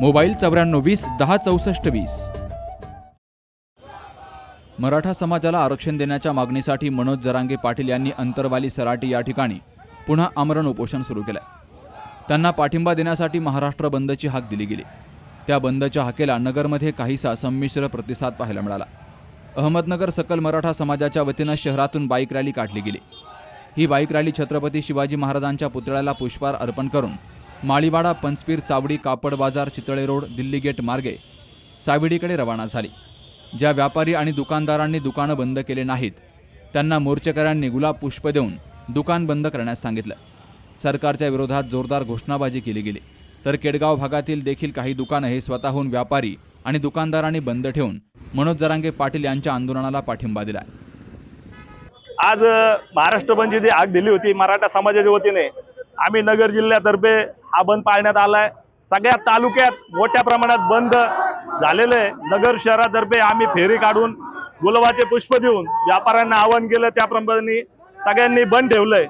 Mobile चौऱ्याण्णव वीस दहा चौसष्ट वीस. मराठा समाजाला आरक्षण देण्याच्या मागणीसाठी मनोज जरांगे पाटील यांनी अंतरवाली सराटी या ठिकाणी पुन्हा आमरण उपोषण सुरू केलंय. त्यांना पाठिंबा देण्यासाठी महाराष्ट्र बंदची हाक दिली गेली. त्या बंदच्या हाकेला नगरमध्ये काहीसा संमिश्र प्रतिसाद पाहायला मिळाला. अहमदनगर सकल मराठा समाजाच्या वतीनं शहरातून बाईक रॅली काढली गेली. ही बाईक रॅली छत्रपती शिवाजी महाराजांच्या पुतळ्याला पुष्पहार अर्पण करून माळीवाडा पंचपीर चावडी कापड बाजार चितळे रोड दिल्ली गेट मार्गे साविडीकडे रवाना झाली. ज्या व्यापारी आणि दुकानदारांनी दुकानं बंद केले नाहीत त्यांना मोर्चेकऱ्यांनी गुलाब पुष्प देऊन दुकान बंद करण्यास सांगितलं. सरकारच्या विरोधात जोरदार घोषणाबाजी केली गेली. तर केडगाव भागातील देखील काही दुकानं हे स्वतःहून व्यापारी आणि दुकानदारांनी बंद ठेवून मनोज जरांगे पाटील यांच्या आंदोलनाला पाठिंबा दिला आज महाराष्ट्र बंदची जी आग दिली होती मराठा समाजाच्या वतीने आम्ही नगर जिल्ह्यातर्फे हा बंद पाळण्यात आलाय. सगळ्या तालुक्यात मोठ्या प्रमाणात बंद झालेलं आहे. नगर शहरातर्फे आम्ही फेरी काढून गुलाबाचे पुष्प देऊन व्यापाऱ्यांना आवाहन केलं. त्याप्रमाणे सगळ्यांनी बंद ठेवलंय.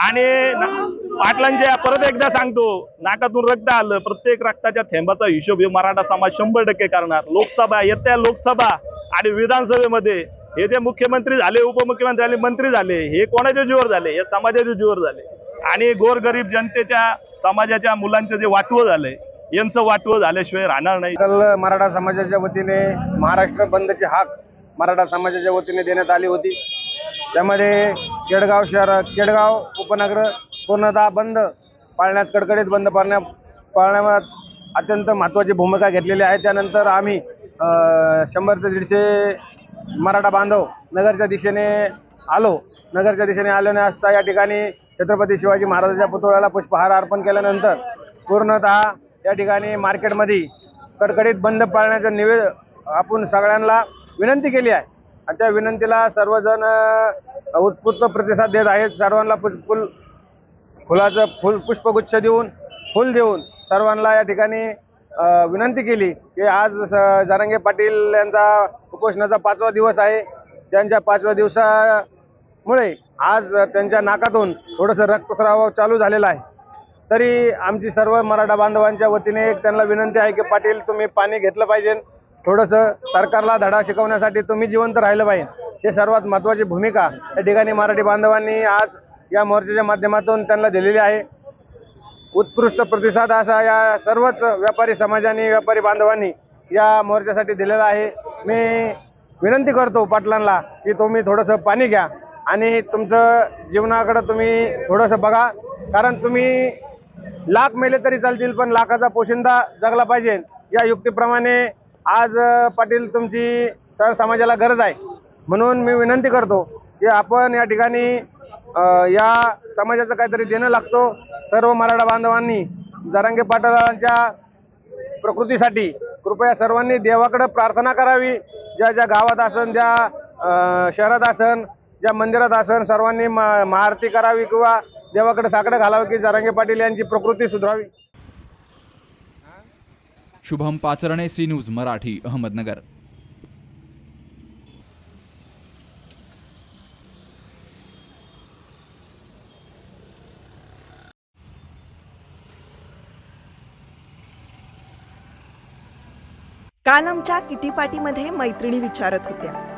आणि पाटलांचे पाटलांच्या परत एकदा सांगतो नाकातून रक्त आलं. प्रत्येक रक्ताच्या थेंबाचा हिशोब हे मराठा समाज शंभर टक्के करणार. लोकसभा येत्या लोकसभा आणि विधानसभेमध्ये हे जे मुख्यमंत्री झाले उपमुख्यमंत्री झाले मंत्री झाले हे कोणाच्या जीवर झाले? हे समाजाच्या जीवर झाले. आणि गोरगरीब जनतेच्या समाजाच्या मुलांचं जे वाटवं झालंय यांचं वाटवं झाल्याशिवाय राहणार नाही. काल मराठा समाजाच्या वतीने महाराष्ट्र बंदची हाक मराठा समाजाच्या वतीने देण्यात आली होती. त्यामध्ये केडगाव शहर केडगाव उपनगर पूर्णतः बंद पाळण्यात कडकडीत बंद पाळण्या पाळण्यात अत्यंत महत्त्वाची भूमिका घेतलेली आहे. त्यानंतर आम्ही शंभर ते दीडशे मराठा बांधव नगरच्या दिशेने आलो. नगरच्या दिशेने आल्याने असता या ठिकाणी छत्रपती शिवाजी महाराजांच्या पुतळ्याला पुष्पहार अर्पण केल्यानंतर पूर्णतः या ठिकाणी मार्केटमध्ये कडकडीत बंद पाळण्याचं निवे आपण सगळ्यांना विनंती केली आहे. आणि त्या विनंतीला सर्वजण अ, उत्स्फूर्त प्रतिसाद देत आहेत. सर्वांना फुल फुल फुलाचं फुल पुष्पगुच्छ देऊन फुल देऊन सर्वांना या ठिकाणी विनंती केली की आज स- जरांगे पाटील यांचा उपोषणाचा पाचवा दिवस आहे. त्यांच्या पाचव्या दिवसा मुळे आज त्यांच्या नाकातून थोडंसं रक्तस्राव चालू झालेला आहे. तरी आमची सर्व मराठा बांधवांच्या वतीने एक त्यांना विनंती आहे की पाटील तुम्ही पाणी घेतलं पाहिजे. थोडंसं सरकारला धडा शिकवण्यासाठी तुम्ही जिवंत राहिलं पाहिजे. हे सर्वात महत्त्वाची भूमिका या ठिकाणी मराठी बांधवांनी आज या मोर्चाच्या माध्यमातून त्यांना दिलेली आहे. उत्कृष्ट प्रतिसाद असा या सर्वच व्यापारी समाजाने व्यापारी बांधवांनी या मोर्चासाठी दिलेला आहे. मी विनंती करतो पाटलांना की तुम्ही थोडंसं पाणी घ्या. आणि तुमचं जीवनाकडं तुम्ही थोडंसं बघा कारण तुम्ही लाख मेले तरी चालतील पण लाखाचा पोशिंदा जगला पाहिजे. या युक्तीप्रमाणे आज पाटील तुमची सर समाजाला गरज आहे. म्हणून मी विनंती करतो की आपण या ठिकाणी या समाजाचं काहीतरी देणं लागतो. सर्व मराठा बांधवांनी जरांगे पाटलांच्या प्रकृतीसाठी कृपया सर्वांनी देवाकडं प्रार्थना करावी. ज्या ज्या गावात असन ज्या शहरात असन ज्या मंदिरात असन सर्वांनी मा- महाआरती करावी किंवा देवाकडे साकडं घालावं की जरांगे पाटील यांची प्रकृती सुधारावी. Shubham Pacharne C news Marathi Ahmednagar. काल आमच्या किटी पार्टीमध्ये मैत्रिणी विचारत होत्या.